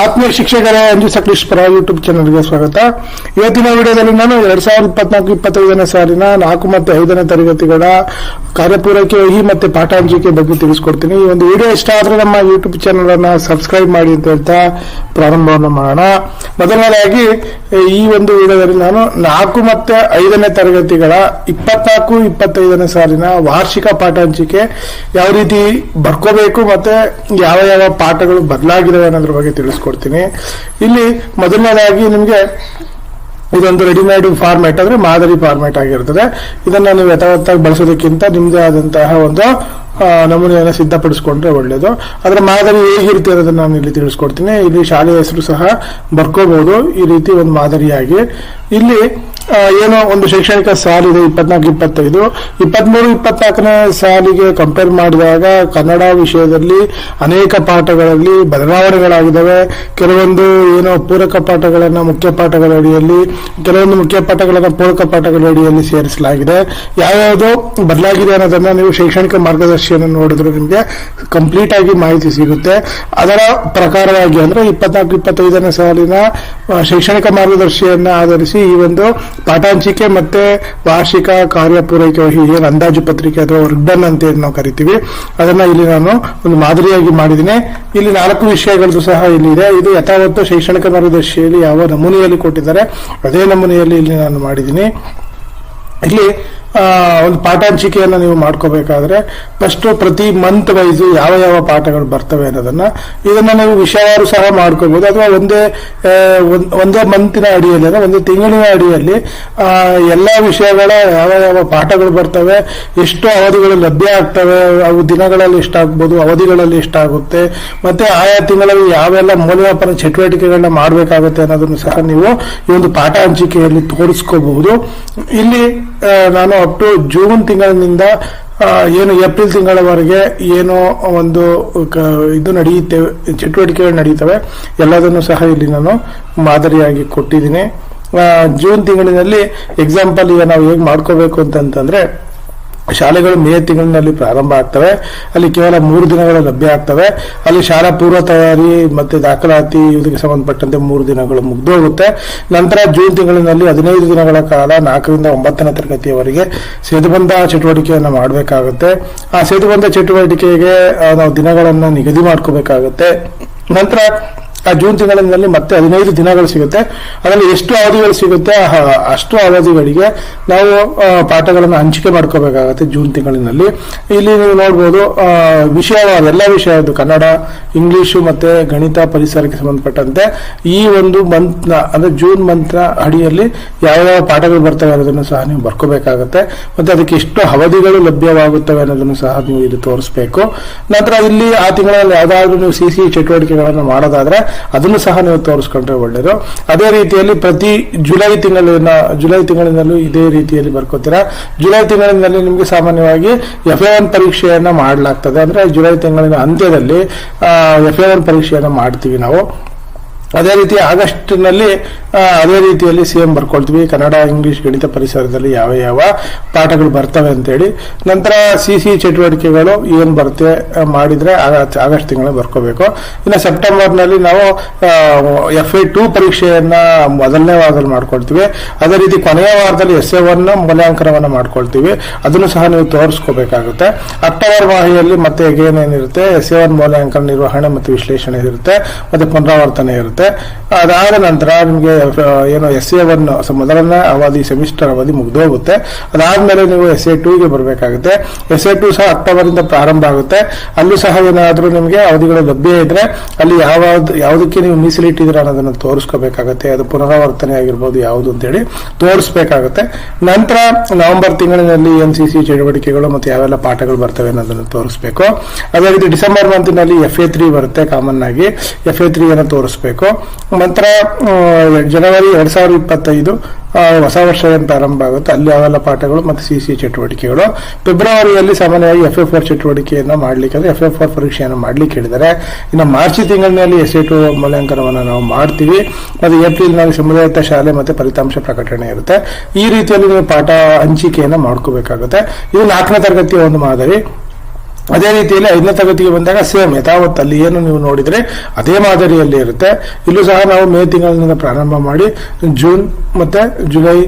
ಆತ್ಮೀಯ ಶಿಕ್ಷಕರ ಅಂಜು ಸಕಲೇಶ್ವರ ಯೂಟ್ಯೂಬ್ ಚಾನಲ್ಗೆ ಸ್ವಾಗತ. ಇವತ್ತಿನ ವಿಡಿಯೋದಲ್ಲಿ ನಾನು ಎರಡ್ ಸಾವಿರದ ಇಪ್ಪತ್ನಾಲ್ಕು, ಇಪ್ಪತ್ತೈದನೇ ಸಾಲಿನ ನಾಲ್ಕು ಮತ್ತು ಐದನೇ ತರಗತಿಗಳ ಕಾರ್ಯಪೂರೈಕೆ, ಈ ಮತ್ತೆ ಪಾಠಾಂಜಿಕೆ ಬಗ್ಗೆ ತಿಳಿಸ್ಕೊಡ್ತೀನಿ. ಈ ಒಂದು ವಿಡಿಯೋ ಇಷ್ಟ ಆದರೆ ನಮ್ಮ ಯೂಟ್ಯೂಬ್ ಚಾನಲ್ ಅನ್ನ ಸಬ್ಸ್ಕ್ರೈಬ್ ಮಾಡಿ ಅಂತ ಹೇಳ್ತಾ ಪ್ರಾರಂಭವನ್ನು ಮಾಡೋಣ. ಮೊದಲನೇದಾಗಿ ಈ ಒಂದು ವಿಡಿಯೋದಲ್ಲಿ ನಾನು ನಾಲ್ಕು ಮತ್ತೆ ಐದನೇ ತರಗತಿಗಳ ಇಪ್ಪತ್ನಾಲ್ಕು, ಇಪ್ಪತ್ತೈದನೇ ಸಾಲಿನ ವಾರ್ಷಿಕ ಪಾಠಾಂಚಿಕೆ ಯಾವ ರೀತಿ ಬರ್ಕೋಬೇಕು ಮತ್ತೆ ಯಾವ ಯಾವ ಪಾಠಗಳು ಬದಲಾಗಿದ್ದಾವೆ ಅನ್ನೋದ್ರ ಬಗ್ಗೆ ತಿಳಿಸ್ಕೊಡ್ತೀನಿ. ಇಲ್ಲಿ ಮೊದಲನೇದಾಗಿ ನಿಮಗೆ ಇದೊಂದು ರೆಡಿಮೇಡ್ ಫಾರ್ಮ್ಯಾಟ್ ಅಂದ್ರೆ ಮಾದರಿ ಫಾರ್ಮ್ಯಾಟ್ ಆಗಿರ್ತದೆ. ಇದನ್ನ ನೀವು ಯಥಾವತ್ತಾಗಿ ಬಳಸೋದಕ್ಕಿಂತ ನಿಮ್ಮದೇ ಆದಂತಹ ಒಂದು ನಮೂನೆಯನ್ನು ಸಿದ್ಧಪಡಿಸ್ಕೊಂಡ್ರೆ ಒಳ್ಳೆಯದು ಅದರ ಮಾದರಿ ಹೇಗಿರುತ್ತೆ ಅನ್ನೋದನ್ನ ನಾನು ಇಲ್ಲಿ ತಿಳಿಸ್ಕೊಡ್ತೀನಿ. ಇಲ್ಲಿ ಶಾಲೆಯ ಹೆಸರು ಸಹ ಬರ್ಕೋಬಹುದು ಈ ರೀತಿ ಒಂದು ಮಾದರಿಯಾಗಿ. ಇಲ್ಲಿ ಏನೋ ಒಂದು ಶೈಕ್ಷಣಿಕ ಸಾಲಿದೆ, ಇಪ್ಪತ್ನಾಲ್ಕು, ಇಪ್ಪತ್ತೈದು. ಇಪ್ಪತ್ಮೂರು, ಇಪ್ಪತ್ನಾಲ್ಕನೇ ಸಾಲಿಗೆ ಕಂಪೇರ್ ಮಾಡಿದಾಗ ಕನ್ನಡ ವಿಷಯದಲ್ಲಿ ಅನೇಕ ಪಾಠಗಳಲ್ಲಿ ಬದಲಾವಣೆಗಳಾಗಿದ್ದಾವೆ. ಕೆಲವೊಂದು ಏನೋ ಪೂರಕ ಪಾಠಗಳನ್ನ ಮುಖ್ಯ ಪಾಠಗಳ ಅಡಿಯಲ್ಲಿ, ಕೆಲವೊಂದು ಮುಖ್ಯ ಪಾಠಗಳನ್ನ ಪೂರಕ ಪಾಠಗಳ ಅಡಿಯಲ್ಲಿ ಸೇರಿಸಲಾಗಿದೆ. ಯಾವ್ಯಾವುದು ಬದಲಾಗಿದೆ ಅನ್ನೋದನ್ನ ನೀವು ಶೈಕ್ಷಣಿಕ ಮಾರ್ಗದರ್ಶಿಯನ್ನು ನೋಡಿದ್ರೆ ನಿಮಗೆ ಕಂಪ್ಲೀಟ್ ಆಗಿ ಮಾಹಿತಿ ಸಿಗುತ್ತೆ. ಅದರ ಪ್ರಕಾರವಾಗಿ ಅಂದ್ರೆ ಇಪ್ಪತ್ನಾಲ್ಕು, ಇಪ್ಪತ್ತೈದನೇ ಸಾಲಿನ ಶೈಕ್ಷಣಿಕ ಮಾರ್ಗದರ್ಶಿಯನ್ನ ಆಧರಿಸಿ ಈ ಒಂದು ಪಾಠಾಂಚಿಕೆ ಮತ್ತೆ ವಾರ್ಷಿಕ ಕಾರ್ಯ ಪೂರೈಕೆ ಏನು ಅಂದಾಜು ಪತ್ರಿಕೆ ಅಥವಾ ರಿಬ್ಬನ್ ಅಂತ ಏನು ನಾವು ಕರಿತೀವಿ, ಅದನ್ನ ಇಲ್ಲಿ ನಾನು ಒಂದು ಮಾದರಿಯಾಗಿ ಮಾಡಿದ್ದೀನಿ. ಇಲ್ಲಿ ನಾಲ್ಕು ವಿಷಯಗಳದ್ದು ಸಹ ಇಲ್ಲಿ ಇದೆ ಯಥಾವತ್ತು ಶೈಕ್ಷಣಿಕ ಮಾರ್ಗದರ್ಶಿಯಲ್ಲಿ ಯಾವ ನಮೂನೆಯಲ್ಲಿ ಕೊಟ್ಟಿದ್ದಾರೆ, ಅದೇ ನಮೂನೆಯಲ್ಲಿ ಇಲ್ಲಿ ನಾನು ಮಾಡಿದ್ದೀನಿ. ಇಲ್ಲಿ ಒಂದು ಪಾಠಾಂಚಿಕೆಯನ್ನು ನೀವು ಮಾಡ್ಕೋಬೇಕಾದ್ರೆ ಫಸ್ಟ್ ಪ್ರತಿ ಮಂತ್ ವೈಸ್ ಯಾವ ಯಾವ ಪಾಠಗಳು ಬರ್ತವೆ ಅನ್ನೋದನ್ನ ಇದನ್ನ ನೀವು ವಿಷಯವಾರು ಸಹ ಮಾಡ್ಕೋಬಹುದು. ಅಥವಾ ಒಂದೇ ಒಂದೇ ಮಂತಿನ ಅಡಿಯಲ್ಲಿ ಅಂದ್ರೆ ಒಂದು ತಿಂಗಳಿನ ಅಡಿಯಲ್ಲಿ ಎಲ್ಲ ವಿಷಯಗಳ ಯಾವ ಯಾವ ಪಾಠಗಳು ಬರ್ತವೆ, ಎಷ್ಟು ಅವಧಿಗಳು ಲಭ್ಯ ಆಗ್ತವೆ, ಅವು ದಿನಗಳಲ್ಲಿ ಎಷ್ಟಾಗ್ಬೋದು ಅವಧಿಗಳಲ್ಲಿ ಎಷ್ಟಾಗುತ್ತೆ ಮತ್ತೆ ಆಯಾ ತಿಂಗಳಲ್ಲಿ ಯಾವೆಲ್ಲ ಮೌಲ್ಯಮಾಪನ ಚಟುವಟಿಕೆಗಳನ್ನ ಮಾಡಬೇಕಾಗುತ್ತೆ ಅನ್ನೋದನ್ನು ಸಹ ನೀವು ಈ ಒಂದು ಪಾಠ ಹಂಚಿಕೆಯಲ್ಲಿ ತೋರಿಸ್ಕೋಬಹುದು. ಇಲ್ಲಿ ನಾನು ಅಪ್ ಟು ಜೂನ್ ತಿಂಗಳಿನಿಂದ ಏನು ಏಪ್ರಿಲ್ ತಿಂಗಳವರೆಗೆ ಏನು ಒಂದು ಇದು ನಡೆಯುತ್ತೆ ಚಟುವಟಿಕೆಗಳು ನಡೀತವೆ ಎಲ್ಲದನ್ನು ಸಹ ಇಲ್ಲಿ ನಾನು ಮಾದರಿಯಾಗಿ ಕೊಟ್ಟಿದ್ದೀನಿ. ಜೂನ್ ತಿಂಗಳಿನಲ್ಲಿ ಎಕ್ಸಾಂಪಲ್ ಈಗ ನಾವು ಹೇಗೆ ಮಾಡ್ಕೋಬೇಕು ಅಂತಂತಂದ್ರೆ ಶಾಲೆಗಳು ಮೇ ತಿಂಗಳಿನಲ್ಲಿ ಪ್ರಾರಂಭ ಆಗ್ತವೆ. ಅಲ್ಲಿ ಕೇವಲ ಮೂರು ದಿನಗಳು ಲಭ್ಯ ಆಗ್ತವೆ. ಅಲ್ಲಿ ಶಾಲಾ ಪೂರ್ವ ತಯಾರಿ ಮತ್ತೆ ದಾಖಲಾತಿ ಇದಕ್ಕೆ ಸಂಬಂಧಪಟ್ಟಂತೆ ಮೂರು ದಿನಗಳು ಮುಗ್ದೋಗುತ್ತೆ. ನಂತರ ಜೂನ್ ತಿಂಗಳಿನಲ್ಲಿ ಹದಿನೈದು ದಿನಗಳ ಕಾಲ ನಾಲ್ಕರಿಂದ ಒಂಬತ್ತನೇ ತರಗತಿಯವರೆಗೆ ಸೇತುಬಂಧ ಚಟುವಟಿಕೆಯನ್ನು ಮಾಡಬೇಕಾಗುತ್ತೆ. ಆ ಸೇತುಬಂಧ ಚಟುವಟಿಕೆಗೆ ನಾವು ದಿನಗಳನ್ನು ನಿಗದಿ ಮಾಡ್ಕೋಬೇಕಾಗುತ್ತೆ. ನಂತರ ಆ ಜೂನ್ ತಿಂಗಳಿನಲ್ಲಿ ಮತ್ತೆ ಹದಿನೈದು ದಿನಗಳು ಸಿಗುತ್ತೆ. ಅದರಲ್ಲಿ ಎಷ್ಟು ಅವಧಿಗಳು ಸಿಗುತ್ತೆ? ಅಷ್ಟು ಅವಧಿಗಳಿಗೆ ನಾವು ಪಾಠಗಳನ್ನು ಹಂಚಿಕೆ ಮಾಡ್ಕೋಬೇಕಾಗತ್ತೆ ಜೂನ್ ತಿಂಗಳಿನಲ್ಲಿ. ಇಲ್ಲಿ ನೀವು ನೋಡ್ಬೋದು ವಿಷಯವಾದ ಎಲ್ಲ ವಿಷಯದ್ದು, ಕನ್ನಡ, ಇಂಗ್ಲಿಷು ಮತ್ತೆ ಗಣಿತ ಪರಿಸರಕ್ಕೆ ಸಂಬಂಧಪಟ್ಟಂತೆ ಈ ಒಂದು ಮಂತ್ನ ಅಂದ್ರೆ ಜೂನ್ ಮಂತ್ನ ಅಡಿಯಲ್ಲಿ ಯಾವ ಯಾವ ಪಾಠಗಳು ಬರ್ತವೆ ಅನ್ನೋದನ್ನು ಸಹ ನೀವು ಬರ್ಕೋಬೇಕಾಗತ್ತೆ. ಮತ್ತೆ ಅದಕ್ಕೆ ಎಷ್ಟು ಅವಧಿಗಳು ಲಭ್ಯವಾಗುತ್ತವೆ ಅನ್ನೋದನ್ನು ಸಹ ನೀವು ಇಲ್ಲಿ ತೋರಿಸ್ಬೇಕು. ನಂತರ ಇಲ್ಲಿ ಆ ತಿಂಗಳಲ್ಲಿ ಯಾವ್ದಾದ್ರು ನೀವು ಸಿ ಸಿ ಚಟುವಟಿಕೆಗಳನ್ನು ಮಾಡೋದಾದ್ರೆ ಅದನ್ನು ಸಹ ನೀವು ತೋರಿಸ್ಕೊಂಡ್ರೆ ಒಳ್ಳೆಯದು ಅದೇ ರೀತಿಯಲ್ಲಿ ಪ್ರತಿ ಜುಲೈ ತಿಂಗಳಿನ, ಜುಲೈ ತಿಂಗಳಿನಲ್ಲೂ ಇದೇ ರೀತಿಯಲ್ಲಿ ಬರ್ಕೋತೀರಾ? ಜುಲೈ ತಿಂಗಳಿನಲ್ಲಿ ನಿಮಗೆ ಸಾಮಾನ್ಯವಾಗಿ ಎಫ್ ಎ ಒನ್ ಪರೀಕ್ಷೆಯನ್ನ ಮಾಡಲಾಗ್ತದೆ. ಅಂದ್ರೆ ಜುಲೈ ತಿಂಗಳಿನ ಅಂತ್ಯದಲ್ಲಿ ಎಫ್ ಎ ಒನ್ ಪರೀಕ್ಷೆಯನ್ನ ಮಾಡ್ತೀವಿ ನಾವು. ಅದೇ ರೀತಿ ಆಗಸ್ಟ್ನಲ್ಲಿ ಅದೇ ರೀತಿಯಲ್ಲಿ ಸಿ ಎಂ ಬರ್ಕೊಳ್ತೀವಿ. ಕನ್ನಡ, ಇಂಗ್ಲಿಷ್ ಗಣಿತ ಪರಿಸರದಲ್ಲಿ ಯಾವ ಯಾವ ಪಾಠಗಳು ಬರ್ತವೆ ಅಂತೇಳಿ. ನಂತರ ಸಿ ಸಿ ಚಟುವಟಿಕೆಗಳು ಏನು ಬರುತ್ತೆ ಮಾಡಿದರೆ ಮಾಡಿದ್ರೆ ಆಗ- ಆಗಸ್ಟ್ ತಿಂಗಳಲ್ಲಿ ಬರ್ಕೋಬೇಕು. ಇನ್ನು ಸೆಪ್ಟೆಂಬರ್ನಲ್ಲಿ ನಾವು ಎಫ್ ಎ ಟೂ ಪರೀಕ್ಷೆಯನ್ನು ಮೊದಲನೇ ವಾರದಲ್ಲಿ ಮಾಡ್ಕೊಳ್ತೀವಿ. ಅದೇ ರೀತಿ ಕೊನೆಯ ವಾರದಲ್ಲಿ ಎಸ್ ಎ ಒನ್ ಮೌಲ್ಯಾಂಕನವನ್ನು ಮಾಡ್ಕೊಳ್ತೀವಿ. ಅದನ್ನು ಸಹ ನೀವು ತೋರಿಸ್ಕೋಬೇಕಾಗುತ್ತೆ. ಅಕ್ಟೋಬರ್ ಮಾಹಿಯಲ್ಲಿ ಮತ್ತೆ ಏನೇನಿರುತ್ತೆ ಎಸ್ ಎ ಒನ್ ಮೌಲ್ಯಾಂಕನ ನಿರ್ವಹಣೆ ಮತ್ತು ವಿಶ್ಲೇಷಣೆ ಇರುತ್ತೆ, ಮತ್ತು ಪುನರಾವರ್ತನೆ ಇರುತ್ತೆ. ಅದಾದ ನಂತರ ನಿಮಗೆ ಏನು ಎಸ್ ಎ ಒನ್ ಮೊದಲನೇ ಅವಧಿ ಸೆಮಿಸ್ಟರ್ ಅವಧಿ ಮುಗಿದೋಗುತ್ತೆ. ಅದಾದ್ಮೇಲೆ ನೀವು ಎಸ್ ಎ ಟೂಗೆ ಬರಬೇಕಾಗುತ್ತೆ. ಎಸ್ ಎ ಟು ಸಹ ಅಕ್ಟೋಬರ್ ಇಂದ ಪ್ರಾರಂಭ ಆಗುತ್ತೆ. ಅಲ್ಲೂ ಸಹ ಏನಾದರೂ ನಿಮಗೆ ಅವಧಿಗಳು ಲಭ್ಯ ಇದ್ರೆ ಅಲ್ಲಿ ಯಾವ ಯಾವುದಕ್ಕೆ ನೀವು ಮೀಸಲಿಟ್ಟಿದ್ರೆ ಅನ್ನೋದನ್ನು ತೋರಿಸ್ಕೋಬೇಕಾಗುತ್ತೆ. ಅದು ಪುನರಾವರ್ತನೆ ಆಗಿರ್ಬೋದು, ಯಾವುದು ಅಂತೇಳಿ ತೋರಿಸ್ಬೇಕಾಗುತ್ತೆ. ನಂತರ ನವೆಂಬರ್ ತಿಂಗಳಿನಲ್ಲಿ ಎನ್ ಸಿ ಸಿ ಚಟುವಟಿಕೆಗಳು ಮತ್ತು ಯಾವೆಲ್ಲ ಪಾಠಗಳು ಬರ್ತವೆ ಅನ್ನೋದನ್ನು ತೋರಿಸ್ಬೇಕು. ಅದೇ ರೀತಿ ಡಿಸೆಂಬರ್ ಮಂತಿನಲ್ಲಿ ಎಫ್ ಎ ತ್ರೀ ಬರುತ್ತೆ ಕಾಮನ್ ಆಗಿ. ಎಫ್ ಎ ತ್ರೀ ಅನ್ನು ತೋರಿಸ್ಬೇಕು. ನಂತರ ಜನವರಿ ಎರಡ್ ಸಾವಿರದ ಇಪ್ಪತ್ತೈದು ಹೊಸ ವರ್ಷ ಪ್ರಾರಂಭ ಆಗುತ್ತೆ. ಅಲ್ಲಿ ಅವೆಲ್ಲ ಪಾಠಗಳು ಮತ್ತು ಸಿ ಸಿ ಚಟುವಟಿಕೆಗಳು. ಫೆಬ್ರವರಿಯಲ್ಲಿ ಸಾಮಾನ್ಯವಾಗಿ ಎಫ್ ಎಫ್ ಆರ್ ಚಟುವಟಿಕೆಯನ್ನು ಮಾಡಲಿಕ್ಕೆ ಅಂದ್ರೆ ಎಫ್ ಎಫ್ ಆರ್ ಪರೀಕ್ಷೆಯನ್ನು ಮಾಡ್ಲಿಕ್ಕೆ ಹೇಳಿದರೆ ಇನ್ನು ಮಾರ್ಚ್ ತಿಂಗಳಿನಲ್ಲಿ ಎಸ್ ಎ ಟು ಮೌಲ್ಯಾಂಕನವನ್ನು ನಾವು ಮಾಡ್ತೀವಿ. ಮತ್ತು ಏಪ್ರಿಲ್ನಲ್ಲಿ ಸಮುದಾಯದ ಶಾಲೆ ಮತ್ತೆ ಫಲಿತಾಂಶ ಪ್ರಕಟಣೆ ಇರುತ್ತೆ. ಈ ರೀತಿಯಲ್ಲಿ ನೀವು ಪಾಠ ಹಂಚಿಕೆಯನ್ನು ಮಾಡ್ಕೋಬೇಕಾಗುತ್ತೆ. ಇದು ನಾಲ್ಕನೇ ತರಗತಿಯ ಒಂದು ಮಾದರಿ. ಅದೇ ರೀತಿಯಲ್ಲಿ ಐದನೇ ತರಗತಿಗೆ ಬಂದಾಗ ಸೇಮ್ ಯಥಾವತ್ ಅಲ್ಲಿ ಏನು ನೀವು ನೋಡಿದ್ರೆ ಅದೇ ಮಾದರಿಯಲ್ಲಿ ಇರುತ್ತೆ. ಇಲ್ಲೂ ಸಹ ನಾವು ಮೇ ತಿಂಗಳಿನಿಂದ ಪ್ರಾರಂಭ ಮಾಡಿ ಜೂನ್ ಮತ್ತೆ ಜುಲೈ,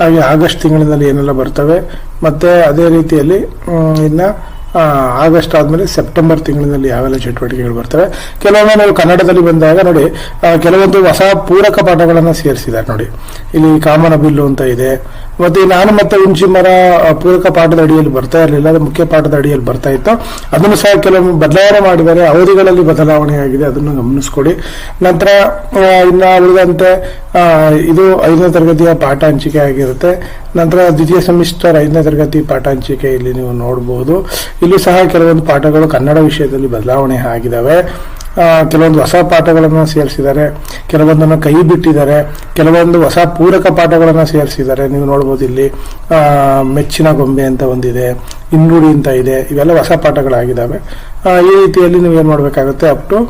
ಹಾಗೆ ಆಗಸ್ಟ್ ತಿಂಗಳಿನಲ್ಲಿ ಏನೆಲ್ಲ ಬರ್ತವೆ. ಮತ್ತೆ ಅದೇ ರೀತಿಯಲ್ಲಿ ಇನ್ನ ಆಗಸ್ಟ್ ಆದ್ಮೇಲೆ ಸೆಪ್ಟೆಂಬರ್ ತಿಂಗಳಿನಲ್ಲಿ ಯಾವೆಲ್ಲ ಚಟುವಟಿಕೆಗಳು ಬರ್ತವೆ. ಕೆಲವೊಮ್ಮೆ ನಾವು ಕನ್ನಡದಲ್ಲಿ ಬಂದಾಗ ನೋಡಿ ಕೆಲವೊಂದು ಹೊಸ ಪೂರಕ ಪಾಠಗಳನ್ನು ಸೇರಿಸಿದ್ದಾರೆ ನೋಡಿ. ಇಲ್ಲಿ ಕಾಮನ ಬಿಲ್ಲು ಅಂತ ಇದೆ ಮತ್ತೆ ನಾನು ಮತ್ತೆ ಹುಂಚಿ ಮರ ಪೂರಕ ಪಾಠದ ಅಡಿಯಲ್ಲಿ ಬರ್ತಾ ಇರಲಿಲ್ಲ, ಅದು ಮುಖ್ಯ ಪಾಠದ ಅಡಿಯಲ್ಲಿ ಬರ್ತಾ ಇತ್ತು. ಅದನ್ನು ಸಹ ಕೆಲವೊಮ್ಮೆ ಬದಲಾವಣೆ ಮಾಡಿದರೆ ಅವಧಿಗಳಲ್ಲಿ ಬದಲಾವಣೆ ಆಗಿದೆ, ಅದನ್ನು ಗಮನಿಸ್ಕೊಡಿ. ನಂತರ ಇನ್ನು ಉಳಿದಂತೆ ಇದು ಐದನೇ ತರಗತಿಯ ಪಾಠ ಹಂಚಿಕೆ ಆಗಿರುತ್ತೆ. ನಂತರ ದ್ವಿತೀಯ ಸೆಮಿಸ್ಟರ್ ಐದನೇ ತರಗತಿ ಪಾಠ ಹಂಚಿಕೆ ಇಲ್ಲಿ ನೀವು ನೋಡಬಹುದು ಇಲ್ಲೂ ಸಹ ಕೆಲವೊಂದು ಪಾಠಗಳು ಕನ್ನಡ ವಿಷಯದಲ್ಲಿ ಬದಲಾವಣೆ ಆಗಿದ್ದಾವೆ. ಕೆಲವೊಂದು ಹೊಸ ಪಾಠಗಳನ್ನು ಸೇರಿಸಿದ್ದಾರೆ, ಕೆಲವೊಂದನ್ನು ಕೈ ಬಿಟ್ಟಿದ್ದಾರೆ, ಕೆಲವೊಂದು ಹೊಸ ಪೂರಕ ಪಾಠಗಳನ್ನು ಸೇರಿಸಿದ್ದಾರೆ. ನೀವು ನೋಡ್ಬೋದು ಇಲ್ಲಿ ಮೆಚ್ಚಿನ ಗೊಂಬೆ ಅಂತ ಒಂದಿದೆ, ಇನ್ನುಡಿ ಅಂತ ಇದೆ, ಇವೆಲ್ಲ ಹೊಸ ಪಾಠಗಳಾಗಿದ್ದಾವೆ. ಈ ರೀತಿಯಲ್ಲಿ ನೀವು ಏನು ಮಾಡಬೇಕಾಗುತ್ತೆ ಅಪ್ ಟು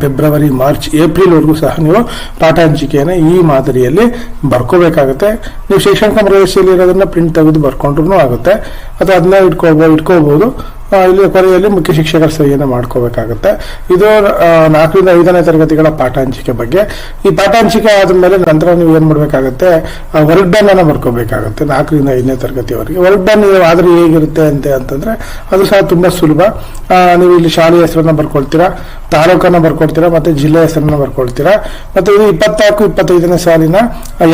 ಫೆಬ್ರವರಿ ಮಾರ್ಚ್ ಏಪ್ರಿಲ್ವರೆಗೂ ಸಹ ನೀವು ಪಾಠ ಹಂಚಿಕೆಯನ್ನು ಈ ಮಾದರಿಯಲ್ಲಿ ಬರ್ಕೋಬೇಕಾಗುತ್ತೆ. ನೀವು ಶೈಕ್ಷಣಿಕ ಪ್ರವೇಶದಲ್ಲಿ ಇರೋದನ್ನ ಪ್ರಿಂಟ್ ತೆಗೆದು ಬರ್ಕೊಂಡ್ರು ಆಗುತ್ತೆ. ಅಥವಾ ಅದನ್ನ ಇಟ್ಕೋಬಹುದು ಇಟ್ಕೋಬಹುದು ಇಲ್ಲಿ ಕೊನೆಯಲ್ಲಿ ಮುಖ್ಯ ಶಿಕ್ಷಕರ ಸಹಿಯನ್ನು ಮಾಡ್ಕೋಬೇಕಾಗುತ್ತೆ. ಇದು ನಾಲ್ಕರಿಂದ ಐದನೇ ತರಗತಿಗಳ ಪಾಠ ಬಗ್ಗೆ. ಈ ಪಾಠ ಹಂಚಿಕೆ ಆದ್ಮೇಲೆ ನಂತರ ನೀವು ಏನ್ ಮಾಡಬೇಕಾಗುತ್ತೆ ವರ್ಕ್ ಡನ್ ಅನ್ನ ಮಾಡ್ಕೋಬೇಕಾಗುತ್ತೆ ನಾಲ್ಕರಿಂದ ಐದನೇ ತರಗತಿವರೆಗೆ. ವರ್ಕ್ ಡನ್ ಆದ್ರೆ ಹೇಗಿರುತ್ತೆ ಅಂತ ಅಂತಂದ್ರೆ, ಅದು ಸಹ ತುಂಬಾ ಸುಲಭ. ನೀವು ಇಲ್ಲಿ ಶಾಲೆಯ ಹೆಸರನ್ನ ಬರ್ಕೊಳ್ತೀರಾ, ತಾಲೂಕನ್ನ ಬರ್ಕೊಳ್ತೀರಾ, ಮತ್ತೆ ಜಿಲ್ಲೆ ಹೆಸರನ್ನ ಬರ್ಕೊಳ್ತೀರಾ, ಮತ್ತೆ ಇದು ಇಪ್ಪತ್ನಾಲ್ಕು, ಇಪ್ಪತ್ತೈದನೇ ಸಾಲಿನ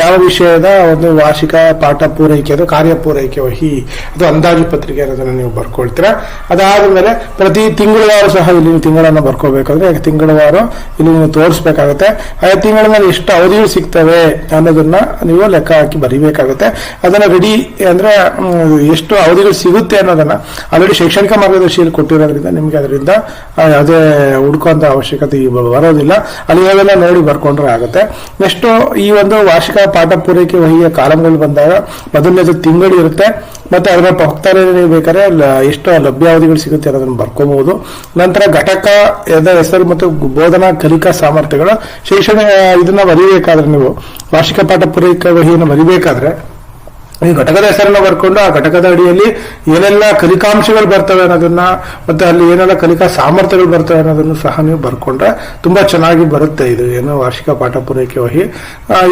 ಯಾವ ವಿಷಯದ ಒಂದು ವಾರ್ಷಿಕ ಪಾಠ ಪೂರೈಕೆ ಅದು, ಕಾರ್ಯ ಪೂರೈಕೆ ವಹಿ, ಅದು ಅಂದಾಜು ಪತ್ರಿಕೆ ಅನ್ನೋದನ್ನ ನೀವು ಬರ್ಕೊಳ್ತೀರಾ. ಅದಾದ್ಮೇಲೆ ಪ್ರತಿ ತಿಂಗಳವಾರು ಸಹ ಇಲ್ಲಿ ತಿಂಗಳನ್ನು ಬರ್ಕೋಬೇಕಾದ್ರೆ ತಿಂಗಳವಾರ ಇಲ್ಲಿ ನೀವು ತೋರಿಸ್ಬೇಕಾಗುತ್ತೆ. ಆ ತಿಂಗಳಲ್ಲಿ ಎಷ್ಟು ಅವಧಿಗಳು ಸಿಗ್ತವೆ ಅನ್ನೋದನ್ನ ನೀವು ಲೆಕ್ಕ ಹಾಕಿ ಬರೀಬೇಕಾಗುತ್ತೆ. ಅದನ್ನ ರೆಡಿ ಅಂದ್ರೆ ಎಷ್ಟು ಅವಧಿಗಳು ಸಿಗುತ್ತೆ ಅನ್ನೋದನ್ನ ಆಲ್ರೆಡಿ ಶೈಕ್ಷಣಿಕ ಮಾರ್ಗದರ್ಶಿಯಲ್ಲಿ ಕೊಟ್ಟಿರೋದ್ರಿಂದ ನಿಮ್ಗೆ ಅದರಿಂದ ಯಾವುದೇ ಹುಡುಕುವಂತ ಅವಶ್ಯಕತೆ ಬರೋದಿಲ್ಲ. ಅಲ್ಲಿ ಅದೆಲ್ಲ ನೋಡಿ ಬರ್ಕೊಂಡ್ರೆ ಆಗುತ್ತೆ. ನೆಕ್ಸ್ಟ್ ಈ ಒಂದು ವಾರ್ಷಿಕ ಪಾಠ ಪೂರೈಕೆ ವಹಿಯ ಕಾಲಂಗಳು ಬಂದಾಗ ಮೊದಲನೇದು ತಿಂಗಳು ಇರುತ್ತೆ. ಮತ್ತೆ ಅದರ ಹೋಗ್ತಾರೆ ನೀವು ಬೇಕಾದ್ರೆ ಎಷ್ಟು ಲಭ್ಯಾವಧಿಗಳು ಸಿಗುತ್ತೆ ಅನ್ನೋದನ್ನು ಬರ್ಕೋಬಹುದು ನಂತರ ಘಟಕ, ಎದ ಹೆಸರು ಮತ್ತು ಬೋಧನಾ ಕಲಿಕಾ ಸಾಮರ್ಥ್ಯಗಳ ಶಿಕ್ಷಣ ಇದನ್ನ ಬರೀಬೇಕಾದ್ರೆ ನೀವು ವಾರ್ಷಿಕ ಪಾಠ ಪೂರೈಕೆ ವಹಿಯನ್ನು ಬರಿಬೇಕಾದ್ರೆ ಈ ಘಟಕದ ಹೆಸರನ್ನ ಬರ್ಕೊಂಡು ಆ ಘಟಕದ ಅಡಿಯಲ್ಲಿ ಏನೆಲ್ಲ ಕಲಿಕಾಂಶಗಳು ಬರ್ತವೆ ಅನ್ನೋದನ್ನ ಮತ್ತೆ ಅಲ್ಲಿ ಏನೆಲ್ಲ ಕಲಿಕಾ ಸಾಮರ್ಥ್ಯಗಳು ಬರ್ತವೆ ಅನ್ನೋದನ್ನು ಸಹ ನೀವು ಬರ್ಕೊಂಡ್ರೆ ತುಂಬಾ ಚೆನ್ನಾಗಿ ಬರುತ್ತೆ ಇದು. ಏನು ವಾರ್ಷಿಕ ಪಾಠ ಪೂರೈಕೆ ವಹಿ.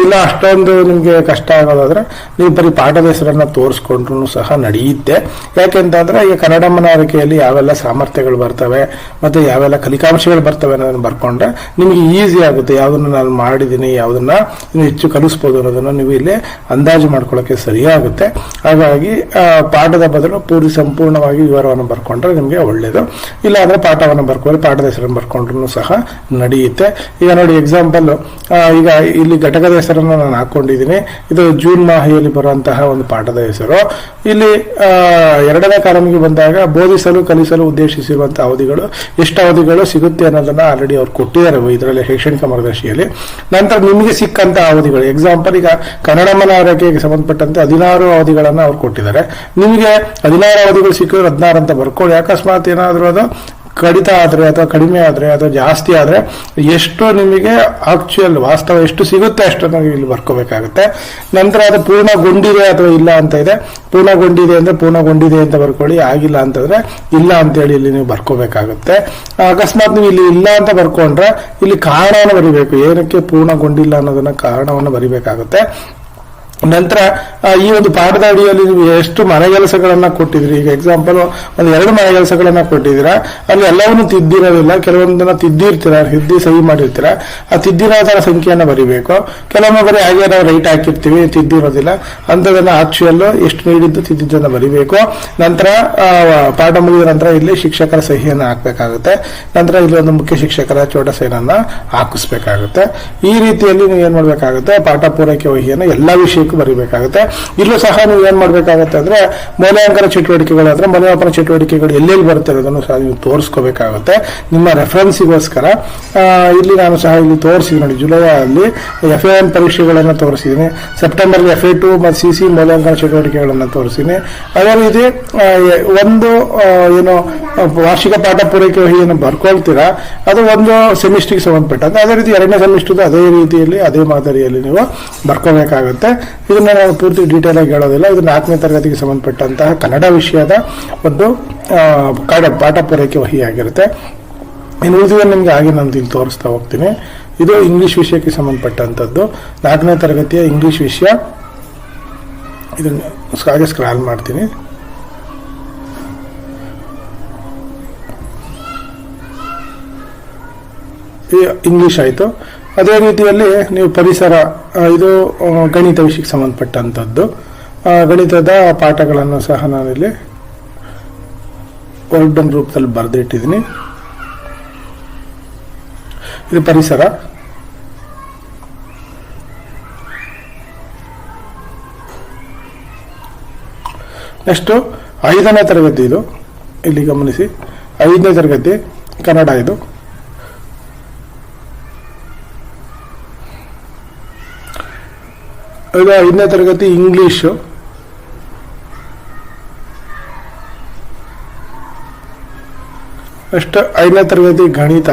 ಇಲ್ಲ, ಅಷ್ಟೊಂದು ನಿಮಗೆ ಕಷ್ಟ ಆಗೋದಾದ್ರೆ ನೀವು ಬರೀ ಪಾಠದ ಹೆಸರನ್ನ ತೋರಿಸ್ಕೊಂಡ್ರು ಸಹ ನಡೆಯುತ್ತೆ. ಯಾಕೆಂತಂದ್ರೆ ಈ ಕನ್ನಡ ಮನವರಿಕೆಯಲ್ಲಿ ಯಾವೆಲ್ಲ ಸಾಮರ್ಥ್ಯಗಳು ಬರ್ತವೆ ಮತ್ತೆ ಯಾವೆಲ್ಲ ಕಲಿಕಾಂಶಗಳು ಬರ್ತವೆ ಅನ್ನೋದನ್ನು ಬರ್ಕೊಂಡ್ರೆ ನಿಮಗೆ ಈಸಿ ಆಗುತ್ತೆ. ಯಾವ್ದನ್ನ ನಾನು ಮಾಡಿದ್ದೀನಿ, ಯಾವ್ದನ್ನ ನೀವು ಹೆಚ್ಚು ಕಲಿಸ್ಬೋದು ಅನ್ನೋದನ್ನ ನೀವು ಇಲ್ಲಿ ಅಂದಾಜು ಮಾಡ್ಕೊಳ್ಳೋಕೆ ಸರಿಯಾಗುತ್ತೆ ಹಾಗಾಗಿ ಪಾಠದ ಬದಲು ಪೂರ್ತಿ ಸಂಪೂರ್ಣವಾಗಿ ವಿವರವನ್ನು ಬರ್ಕೊಂಡ್ರೆ ನಿಮಗೆ ಒಳ್ಳೇದು. ಇಲ್ಲ ಅಂದ್ರೆ ಪಾಠವನ್ನು ಬರ್ಕೊಂಡ್ರೆ ಪಾಠದ ಹೆಸರನ್ನು ಬರ್ಕೊಂಡ್ರು ಸಹ ನಡೆಯುತ್ತೆ. ಈಗ ನೋಡಿ ಎಕ್ಸಾಂಪಲ್ ಈಗ ಇಲ್ಲಿ ಘಟಕದ ಹೆಸರನ್ನು ನಾನು ಹಾಕೊಂಡಿದ್ದೀನಿ. ಇದು ಜೂನ್ ಮಾಹೆಯಲ್ಲಿ ಬರುವಂತಹ ಒಂದು ಪಾಠದ ಹೆಸರು. ಇಲ್ಲಿ ಎರಡನೇ ಕಾಲಮಿಗೆ ಬಂದಾಗ ಬೋಧಿಸಲು, ಕಲಿಸಲು ಉದ್ದೇಶಿಸಿರುವಂತಹ ಅವಧಿಗಳು, ಎಷ್ಟು ಅವಧಿಗಳು ಸಿಗುತ್ತೆ ಅನ್ನೋದನ್ನ ಆಲ್ರೆಡಿ ಅವ್ರು ಕೊಟ್ಟಿದ್ದಾರೆ ಇದರಲ್ಲಿ ಶೈಕ್ಷಣಿಕ ಮಾರ್ಗದರ್ಶಿಯಲ್ಲಿ. ನಂತರ ನಿಮಗೆ ಸಿಕ್ಕಂತಹ ಅವಧಿಗಳು. ಎಕ್ಸಾಂಪಲ್ ಈಗ ಕನ್ನಡ ಮನ ಆರೈಕೆಗೆ ಸಂಬಂಧಪಟ್ಟಂತೆ ಅವಧಿಗಳನ್ನ ಅವ್ರು ಕೊಟ್ಟಿದ್ದಾರೆ. ನಿಮಗೆ ಹದಿನಾರು ಅವಧಿಗಳು ಸಿಕ್ಕಿದ್ರೆ ಹದಿನಾರು ಅಂತ ಬರ್ಕೊಳ್ಳಿ. ಅಕಸ್ಮಾತ್ ಏನಾದರೂ ಅದು ಕಡಿತ ಆದ್ರೆ ಅಥವಾ ಕಡಿಮೆ ಆದ್ರೆ ಅಥವಾ ಜಾಸ್ತಿ ಆದ್ರೆ ಎಷ್ಟು ನಿಮಗೆ ಆಕ್ಚುಯಲ್ ವಾಸ್ತವ ಎಷ್ಟು ಸಿಗುತ್ತೆ ಅಷ್ಟನ್ನು ಇಲ್ಲಿ ಬರ್ಕೋಬೇಕಾಗುತ್ತೆ. ನಂತರ ಅದು ಪೂರ್ಣಗೊಂಡಿದೆ ಅಥವಾ ಇಲ್ಲ ಅಂತ ಇದೆ. ಪೂರ್ಣಗೊಂಡಿದೆ ಅಂದ್ರೆ ಪೂರ್ಣಗೊಂಡಿದೆ ಅಂತ ಬರ್ಕೊಳ್ಳಿ. ಆಗಿಲ್ಲ ಅಂತಂದ್ರೆ ಇಲ್ಲ ಅಂತೇಳಿ ಇಲ್ಲಿ ನೀವು ಬರ್ಕೋಬೇಕಾಗುತ್ತೆ. ಅಕಸ್ಮಾತ್ ನೀವು ಇಲ್ಲಿ ಇಲ್ಲ ಅಂತ ಬರ್ಕೊಂಡ್ರೆ ಇಲ್ಲಿ ಕಾರಣವನ್ನು ಬರಿಬೇಕು. ಏನಕ್ಕೆ ಪೂರ್ಣಗೊಂಡಿಲ್ಲ ಅನ್ನೋದನ್ನ ಕಾರಣವನ್ನು ಬರಿಬೇಕಾಗುತ್ತೆ. ನಂತರ ಈ ಒಂದು ಪಾಠದ ಅಡಿಯಲ್ಲಿ ನೀವು ಎಷ್ಟು ಮನೆಗೆಲಸಗಳನ್ನ ಕೊಟ್ಟಿದ್ರಿ ಈಗ ಎಕ್ಸಾಂಪಲ್ ಒಂದು ಎರಡು ಮನೆಗೆಲಸಗಳನ್ನ ಕೊಟ್ಟಿದ್ದೀರಾ? ಅಲ್ಲಿ ಎಲ್ಲವನ್ನು ತಿದ್ದಿರೋದಿಲ್ಲ. ಕೆಲವೊಂದನ್ನ ತಿದ್ದಿರ್ತೀರ? ತಿದ್ದಿ ಸಹಿ ಮಾಡಿರ್ತೀರ? ಆ ತಿದ್ದಿರೋದರ ಸಂಖ್ಯೆಯನ್ನು ಬರಿಬೇಕು. ಕೆಲವೊಮ್ಮೆ ಬರೀ ಹಾಗೆ ನಾವು ರೈಟ್ ಹಾಕಿರ್ತೀವಿ, ತಿದ್ದಿರೋದಿಲ್ಲ. ಅಂತದನ್ನ ಆಕ್ಚುಯಲ್ ಎಷ್ಟು ನೀಡಿದ್ದು ತಿದ್ದಿದ್ದನ್ನ ಬರಿಬೇಕು. ನಂತರ ಪಾಠ ಮುಗಿದ ನಂತರ ಇಲ್ಲಿ ಶಿಕ್ಷಕರ ಸಹಿಯನ್ನು ಹಾಕಬೇಕಾಗುತ್ತೆ. ನಂತರ ಇಲ್ಲಿ ಒಂದು ಮುಖ್ಯ ಶಿಕ್ಷಕರ ಚೋಟ ಸೈನನ್ನ ಹಾಕಿಸ್ಬೇಕಾಗುತ್ತೆ. ಈ ರೀತಿಯಲ್ಲಿ ನೀವು ಏನ್ ಮಾಡಬೇಕಾಗುತ್ತೆ? ಪಾಠ ಪೂರೈಕೆ ವಹಿಯನ್ನು ಎಲ್ಲಾ ವಿಷಯಕ್ಕೂ ಬರೀಬೇಕಾಗುತ್ತೆ. ಇಲ್ಲೂ ಸಹ ನೀವು ಏನ್ ಮಾಡ್ಬೇಕಾಗತ್ತೆ ಅಂದ್ರೆ ಮೌಲ್ಯಾಂಕನ ಚಟುವಟಿಕೆಗಳು ಅಂದ್ರೆ ಮೌಲ್ಯಮಾಪನ ಚಟುವಟಿಕೆಗಳು ಎಲ್ಲೆಲ್ಲಿ ಬರುತ್ತೆ ಅನ್ನೋದನ್ನು ಸಹ ನೀವು ತೋರಿಸ್ಕೋಬೇಕಾಗುತ್ತೆ. ನಿಮ್ಮ ರೆಫರೆನ್ಸಿಗೋಸ್ಕರ ಇಲ್ಲಿ ನಾನು ಸಹ ಇಲ್ಲಿ ತೋರಿಸಿದ್ದೀನಿ ನೋಡಿ ಜುಲೈ ಅಲ್ಲಿ ಎಫ್ ಎ ಎನ್ ಪರೀಕ್ಷೆಗಳನ್ನು ತೋರಿಸಿದ್ದೀನಿ. ಸೆಪ್ಟೆಂಬರ್ ಎಫ್ ಎ ಟು ಮತ್ತು ಸಿ ಸಿ ಮೌಲ್ಯಾಂಕನ ಚಟುವಟಿಕೆಗಳನ್ನು ತೋರಿಸಿದ್ದೀನಿ. ಅದೇ ರೀತಿ ಒಂದು ಏನು ವಾರ್ಷಿಕ ಪಾಠ ಪೂರೈಕೆ ಏನು ಬರ್ಕೊಳ್ತೀರಾ, ಅದು ಒಂದು ಸೆಮಿಸ್ಟ್ರಿಗೆ ಸಂಬಂಧಪಟ್ಟಂತೆ. ಅದೇ ರೀತಿ ಎರಡನೇ ಸೆಮಿಸ್ಟರ್ ಅದೇ ರೀತಿಯಲ್ಲಿ, ಅದೇ ಮಾದರಿಯಲ್ಲಿ ನೀವು ಬರ್ಕೋಬೇಕಾಗುತ್ತೆ ಇದನ್ನ ನಾನು ಪೂರ್ತಿ ಡೀಟೇಲ್ ಆಗಿ ಹೇಳೋದಿಲ್ಲ. ಇದು ನಾಲ್ಕನೇ ತರಗತಿಗೆ ಸಂಬಂಧಪಟ್ಟಂತಹ ಕನ್ನಡ ವಿಷಯದ ಒಂದು ಕಾಡ, ಪಾಠ ಪೂರೈಕೆ ವಹಿಯಾಗಿರುತ್ತೆ. ಇನ್ನು ನಿಮಗೆ ಹಾಗೆ ನಾನು ಇಲ್ಲಿ ತೋರಿಸ್ತಾ ಹೋಗ್ತೀನಿ. ಇದು ಇಂಗ್ಲಿಷ್ ವಿಷಯಕ್ಕೆ ಸಂಬಂಧಪಟ್ಟಂಥದ್ದು. ನಾಲ್ಕನೇ ತರಗತಿಯ ಇಂಗ್ಲಿಷ್ ವಿಷಯ. ಇದನ್ನು ಹಾಗೆ ಸ್ಕ್ರಾಲ್ ಮಾಡ್ತೀನಿ. ಇಂಗ್ಲಿಷ್ ಆಯಿತು. ಅದೇ ರೀತಿಯಲ್ಲಿ ನೀವು ಪರಿಸರ ಇದು ಗಣಿತ ವಿಷಯಕ್ಕೆ ಸಂಬಂಧಪಟ್ಟಂಥದ್ದು. ಗಣಿತದ ಪಾಠಗಳನ್ನು ಸಹ ನಾನಿಲ್ಲಿ ವರ್ಡನ್ ರೂಪದಲ್ಲಿ ಬರೆದಿಟ್ಟಿದ್ದೀನಿ. ಇದು ಪರಿಸರ. ನೆಕ್ಸ್ಟು, ಐದನೇ ತರಗತಿ ಇದು. ಇಲ್ಲಿ ಗಮನಿಸಿ. ಐದನೇ ತರಗತಿ ಕನ್ನಡ ಇದು. ಇದು ಐದನೇ ತರಗತಿ ಇಂಗ್ಲೀಷು ನೆಕ್ಸ್ಟ್ ಐದನೇ ತರಗತಿ ಗಣಿತ.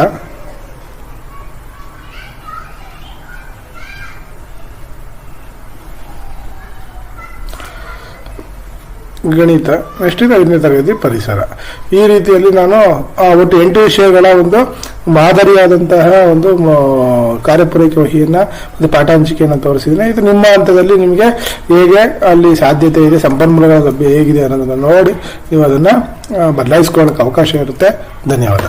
ಗಣಿತ ನೆಕ್ಸ್ಟ್ ಐದನೇ ತರಗತಿ ಪರಿಸರ. ಈ ರೀತಿಯಲ್ಲಿ ನಾನು ಒಟ್ಟು ಎಂಟು ವಿಷಯಗಳ ಒಂದು ಮಾದರಿಯಾದಂತಹ ಒಂದು ಕಾರ್ಯಪೂರೈಕೆ ವಹಿಯನ್ನ ಒಂದು ಪಾಠ ಹಂಚಿಕೆಯನ್ನು ತೋರಿಸಿದ್ದೀನಿ. ಇದು ನಿಮ್ಮ ಹಂತದಲ್ಲಿ ನಿಮಗೆ ಹೇಗೆ ಅಲ್ಲಿ ಸಾಧ್ಯತೆ ಇದೆ, ಸಂಪನ್ಮೂಲಗಳ ಹೇಗಿದೆ ಅನ್ನೋದನ್ನು ನೋಡಿ, ನೀವು ಅದನ್ನು ಬದಲಾಯಿಸ್ಕೊಳ್ಳೋಕೆ ಅವಕಾಶ ಇರುತ್ತೆ. ಧನ್ಯವಾದ.